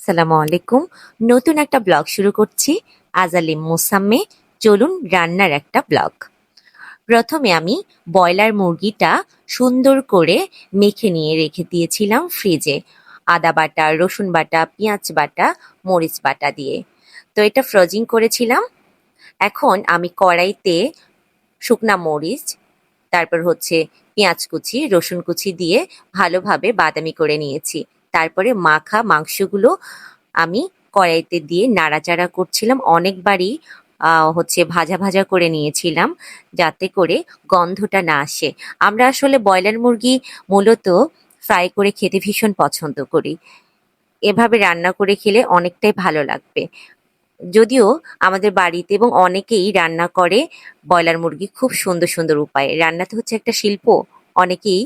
আসসালামু আলাইকুম। নতুন একটা ব্লগ শুরু করছি। আজালিম মোসাম্মে। চলুন রান্নার একটা ব্লগ। প্রথমে আমি ব্রয়লার মুরগিটা সুন্দর করে মেখে নিয়ে রেখে দিয়েছিলাম ফ্রিজে। আদা বাটা, রসুন বাটা, পেঁয়াজ বাটা, মরিচ বাটা দিয়ে। তো এটা ফ্রোজিং করেছিলাম। এখন আমি কড়াইতে শুকনা মরিচ, তারপর হচ্ছে পেঁয়াজ কুচি, রসুন কুচি দিয়ে ভালোভাবে বাদামি করে নিয়েছি। তারপরে মাখা মাংসগুলো আমি কড়াইতে দিয়ে নাড়াচাড়া করছিলাম। অনেকবারই হচ্ছে ভাজা ভাজা করে নিয়েছিলাম যাতে করে গন্ধটা না আসে। আমরা আসলে ব্রয়লার মুরগি মূলত ফ্রাই করে খেতে ভীষণ পছন্দ করি। এভাবে রান্না করে খেলে অনেকটাই ভালো লাগবে। যদিও আমাদের বাড়িতে এবং অনেকেই রান্না করে ব্রয়লার মুরগি খুব সুন্দর সুন্দর উপায়ে। রান্না তো হচ্ছে একটা শিল্প, অনেকেই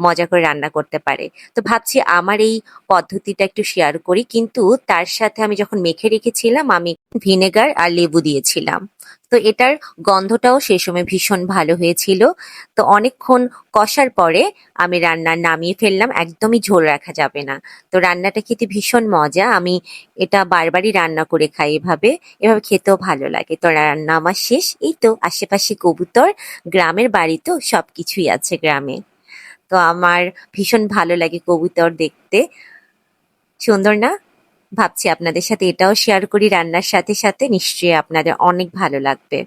মজা করে রান্না করতে পারে। তো ভাবছি আমার এই পদ্ধতিটা একটু শেয়ার করি। কিন্তু তার সাথে আমি যখন মেখে রেখেছিলাম, আমি ভিনেগার আর লেবু দিয়েছিলাম। তো এটার গন্ধটাও সেই সময় ভীষণ ভালো হয়েছিল। তো অনেকক্ষণ কষার পরে আমি রান্না নামিয়ে ফেললাম, একদমই ঝোল রাখা যাবে না। তো রান্নাটা খেতে ভীষণ মজা। আমি এটা বারবারই রান্না করে খাই এভাবে। এভাবে খেতেও ভালো লাগে। তো রান্না আমার শেষ। এই তো আশেপাশে কবুতর, গ্রামের বাড়ি তো সব কিছুই আছে গ্রামে। তো আমার ভীষণ ভালো লাগে কবুতর দেখতে। সুন্দর না? ভাবছি আপনাদের সাথে এটাও শেয়ার করি, রান্নার সাথে সাথে নিশ্চয়ই আপনাদের অনেক ভালো লাগবে।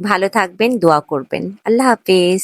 ভালো থাকবেন, দোয়া করবেন। আল্লাহ হাফেজ।